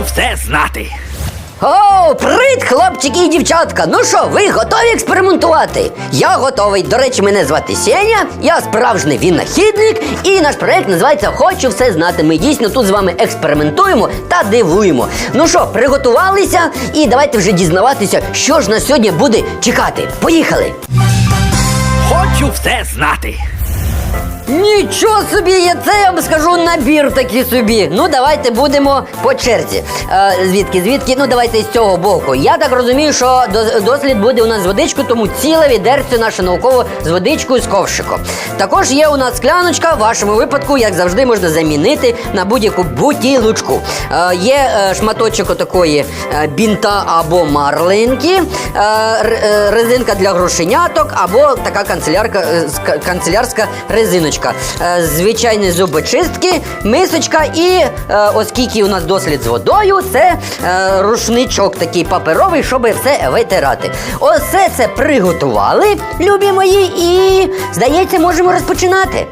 Хочу все знати. О, привіт, хлопчики і дівчатка! Ну що, ви готові експериментувати? Я готовий. До речі, мене звати Сеня, я справжній винахідник, і наш проект називається Хочу все знати. Ми дійсно тут з вами експериментуємо та дивуємо. Ну що, приготувалися? І давайте вже дізнаватися, що ж нас сьогодні буде чекати. Поїхали! Хочу все знати. Нічого собі, я це я вам скажу набір такий собі. Ну давайте будемо по черзі. Е, звідки, звідки? Ну давайте з цього боку. Я так розумію, що дослід буде у нас з водичкою, тому ціле відерце наше науково з водичкою з ковшиком. Також є у нас скляночка, в вашому випадку, як завжди, можна замінити на будь-яку бутілочку. Е, є е, шматочок отакої е, бінта або марлинки, е, е, резинка для грошеняток або така канцелярка, е, канцелярська резиночка. Е, звичайні зубочистки, мисочка і е, оскільки у нас дослід з водою, це е, рушничок такий паперовий, щоб все витирати. Оце це приготували, любі мої, і здається, можемо розпочинати.